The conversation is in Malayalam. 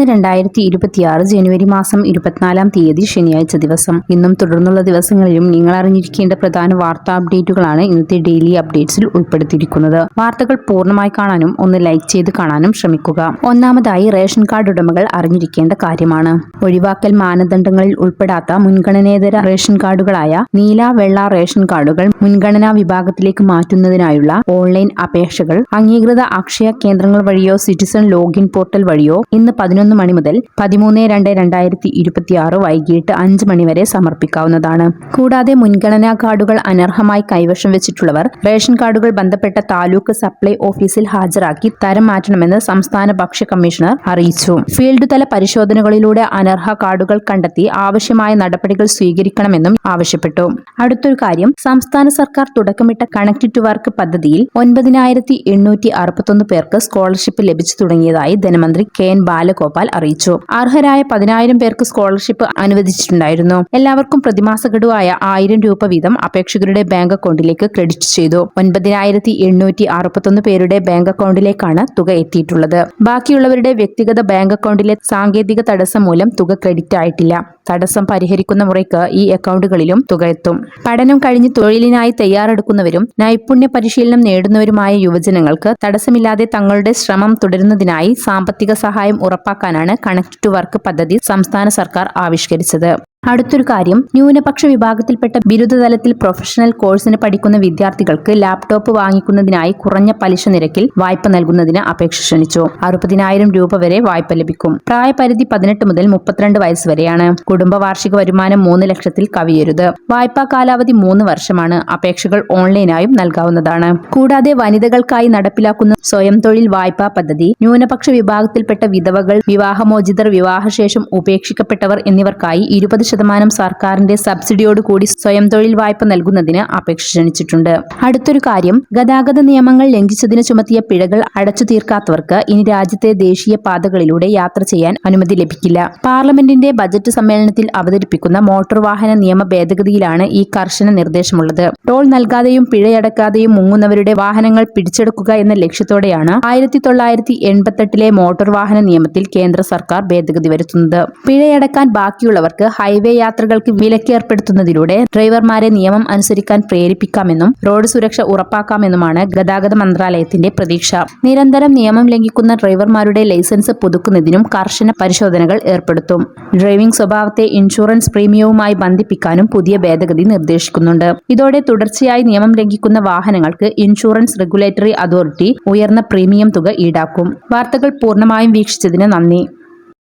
ഇന്ന് രണ്ടായിരത്തി ഇരുപത്തിയാറ് ജനുവരി മാസം ഇരുപത്തിനാലാം തീയതി ശനിയാഴ്ച ദിവസം. ഇന്നും തുടർന്നുള്ള ദിവസങ്ങളിലും നിങ്ങൾ അറിഞ്ഞിരിക്കേണ്ട പ്രധാന വാർത്താ അപ്ഡേറ്റുകളാണ് ഇന്നത്തെ ഡെയിലി അപ്ഡേറ്റ്സിൽ ഉൾപ്പെടുത്തിയിരിക്കുന്നത്. വാർത്തകൾ പൂർണമായി കാണാനും ഒന്ന് ലൈക്ക് ചെയ്ത് കാണാനും ശ്രമിക്കുക. ഒന്നാമതായി റേഷൻ കാർഡ് ഉടമകൾ അറിഞ്ഞിരിക്കേണ്ട കാര്യമാണ്. ഒഴിവാക്കൽ മാനദണ്ഡങ്ങളിൽ ഉൾപ്പെടാത്ത മുൻഗണനേതര റേഷൻ കാർഡുകളായ നീല വെള്ള റേഷൻ കാർഡുകൾ മുൻഗണനാ വിഭാഗത്തിലേക്ക് മാറ്റുന്നതിനായുള്ള ഓൺലൈൻ അപേക്ഷകൾ അംഗീകൃത അക്ഷയ കേന്ദ്രങ്ങൾ വഴിയോ സിറ്റിസൺ ലോഗിൻ പോർട്ടൽ വഴിയോ ഇന്ന് പതിനൊന്ന് മണി മുതൽ പതിമൂന്ന് രണ്ട് രണ്ടായിരത്തി ഇരുപത്തിയാറ് വൈകിട്ട് അഞ്ച് മണിവരെ സമർപ്പിക്കാവുന്നതാണ്. കൂടാതെ മുൻഗണനാ കാർഡുകൾ അനർഹമായി കൈവശം വെച്ചിട്ടുള്ളവർ റേഷൻ കാർഡുകൾ ബന്ധപ്പെട്ട താലൂക്ക് സപ്ലൈ ഓഫീസിൽ ഹാജരാക്കി തരം മാറ്റണമെന്ന് സംസ്ഥാന ഭക്ഷ്യ കമ്മീഷണർ അറിയിച്ചു. ഫീൽഡ് തല പരിശോധനകളിലൂടെ അനർഹ കാർഡുകൾ കണ്ടെത്തി ആവശ്യമായ നടപടികൾ സ്വീകരിക്കണമെന്നും ആവശ്യപ്പെട്ടു. അടുത്തൊരു കാര്യം സംസ്ഥാന സർക്കാർ തുടക്കമിട്ട കണക്ട് ടു വർക്ക് പദ്ധതിയിൽ ഒൻപതിനായിരത്തി എണ്ണൂറ്റി അറുപത്തൊന്ന് പേർക്ക് സ്കോളർഷിപ്പ് ലഭിച്ചു തുടങ്ങിയതായി ധനമന്ത്രി കെ എൻ ബാലഗോപാൽ അറിയിച്ചു. അർഹരായ പതിനായിരം പേർക്ക് സ്കോളർഷിപ്പ് അനുവദിച്ചിട്ടുണ്ടായിരുന്നു. എല്ലാവർക്കും പ്രതിമാസ ഗഡുവായ ആയിരം രൂപ വീതം അപേക്ഷകരുടെ ബാങ്ക് അക്കൗണ്ടിലേക്ക് ക്രെഡിറ്റ് ചെയ്തു. ഒൻപതിനായിരത്തി എണ്ണൂറ്റി അറുപത്തൊന്ന് പേരുടെ ബാങ്ക് അക്കൗണ്ടിലേക്കാണ് തുക എത്തിയിട്ടുള്ളത്. ബാക്കിയുള്ളവരുടെ വ്യക്തിഗത ബാങ്ക് അക്കൗണ്ടിലെ സാങ്കേതിക തടസ്സം മൂലം തുക ക്രെഡിറ്റ് ആയിട്ടില്ല. തടസ്സം പരിഹരിക്കുന്ന മുറയ്ക്ക് ഈ അക്കൗണ്ടുകളിലും തുക എത്തും പഠനം കഴിഞ്ഞ് തൊഴിലിനായി തയ്യാറെടുക്കുന്നവരും നൈപുണ്യ പരിശീലനം നേടുന്നവരുമായ യുവജനങ്ങൾക്ക് തടസ്സമില്ലാതെ തങ്ങളുടെ ശ്രമം തുടരുന്നതിനായി സാമ്പത്തിക സഹായം ഉറപ്പാക്കാനാണ് കണക്ട് ടു വർക്ക് പദ്ധതി സംസ്ഥാന സർക്കാർ ആവിഷ്കരിച്ചത്. അടുത്തൊരു കാര്യം. ന്യൂനപക്ഷ വിഭാഗത്തിൽപ്പെട്ട ബിരുദതലത്തിൽ പ്രൊഫഷണൽ കോഴ്സിന് പഠിക്കുന്ന വിദ്യാർത്ഥികൾക്ക് ലാപ്ടോപ്പ് വാങ്ങിക്കുന്നതിനായി കുറഞ്ഞ പലിശ നിരക്കിൽ വായ്പ നൽകുന്നതിന് അപേക്ഷ ക്ഷണിച്ചു. അറുപതിനായിരം രൂപ വരെ വായ്പ ലഭിക്കും. പ്രായപരിധി പതിനെട്ട് മുതൽ മുപ്പത്തിരണ്ട് വയസ്സ് വരെയാണ്. കുടുംബ വാർഷിക വരുമാനം മൂന്ന് ലക്ഷത്തിൽ കവിയരുത്. വായ്പാ കാലാവധി മൂന്ന് വർഷമാണ്. അപേക്ഷകൾ ഓൺലൈനായും നൽകാവുന്നതാണ്. കൂടാതെ വനിതകൾക്കായി നടപ്പിലാക്കുന്ന സ്വയം തൊഴിൽ വായ്പാ പദ്ധതി ന്യൂനപക്ഷ വിഭാഗത്തിൽപ്പെട്ട വിധവകൾ വിവാഹമോചിതർ വിവാഹശേഷം ഉപേക്ഷിക്കപ്പെട്ടവർ എന്നിവർക്കായി ഇരുപത് ശതമാനം സർക്കാരിന്റെ സബ്സിഡിയോട് കൂടി സ്വയം തൊഴിൽ വായ്പ നൽകുന്നതിന് അപേക്ഷ ക്ഷണിച്ചിട്ടുണ്ട്. അടുത്തൊരു കാര്യം ഗതാഗത നിയമങ്ങൾ ലംഘിച്ചതിന് ചുമത്തിയ പിഴകൾ അടച്ചു തീർക്കാത്തവർക്ക് ഇനി രാജ്യത്തെ ദേശീയ പാതകളിലൂടെ യാത്ര ചെയ്യാൻ അനുമതി ലഭിക്കില്ല. പാർലമെന്റിന്റെ ബജറ്റ് സമ്മേളനത്തിൽ അവതരിപ്പിക്കുന്ന മോട്ടോർ വാഹന നിയമ ഭേദഗതിയിലാണ് ഈ കർശന നിർദ്ദേശമുള്ളത്. ടോൾ നൽകാതെയും പിഴയടക്കാതെയും മുങ്ങുന്നവരുടെ വാഹനങ്ങൾ പിടിച്ചെടുക്കുക എന്ന ലക്ഷ്യത്തോടെയാണ് ആയിരത്തി തൊള്ളായിരത്തി എൺപത്തെട്ടിലെ മോട്ടോർ വാഹന നിയമത്തിൽ കേന്ദ്ര സർക്കാർ ഭേദഗതി വരുത്തുന്നത്. പിഴയടക്കാൻ ബാക്കിയുള്ളവർക്ക് ഹൈവേ യാത്രകൾക്ക് വിലക്കേർപ്പെടുത്തുന്നതിലൂടെ ഡ്രൈവർമാരെ നിയമം അനുസരിക്കാൻ പ്രേരിപ്പിക്കാമെന്നും റോഡ് സുരക്ഷ ഉറപ്പാക്കാമെന്നുമാണ് ഗതാഗത മന്ത്രാലയത്തിന്റെ പ്രതീക്ഷ. നിരന്തരം നിയമം ലംഘിക്കുന്ന ഡ്രൈവർമാരുടെ ലൈസൻസ് പുതുക്കുന്നതിനും കർശന പരിശോധനകൾ ഏർപ്പെടുത്തും. ഡ്രൈവിംഗ് സ്വഭാവത്തെ ഇൻഷുറൻസ് പ്രീമിയവുമായി ബന്ധിപ്പിക്കാനും പുതിയ ഭേദഗതി നിർദ്ദേശിക്കുന്നുണ്ട്. ഇതോടെ തുടർച്ചയായി നിയമം ലംഘിക്കുന്ന വാഹനങ്ങൾക്ക് ഇൻഷുറൻസ് റെഗുലേറ്ററി അതോറിറ്റി ഉയർന്ന പ്രീമിയം തുക ഈടാക്കും. വാർത്തകൾ പൂർണമായും വീക്ഷിച്ചതിന് നന്ദി.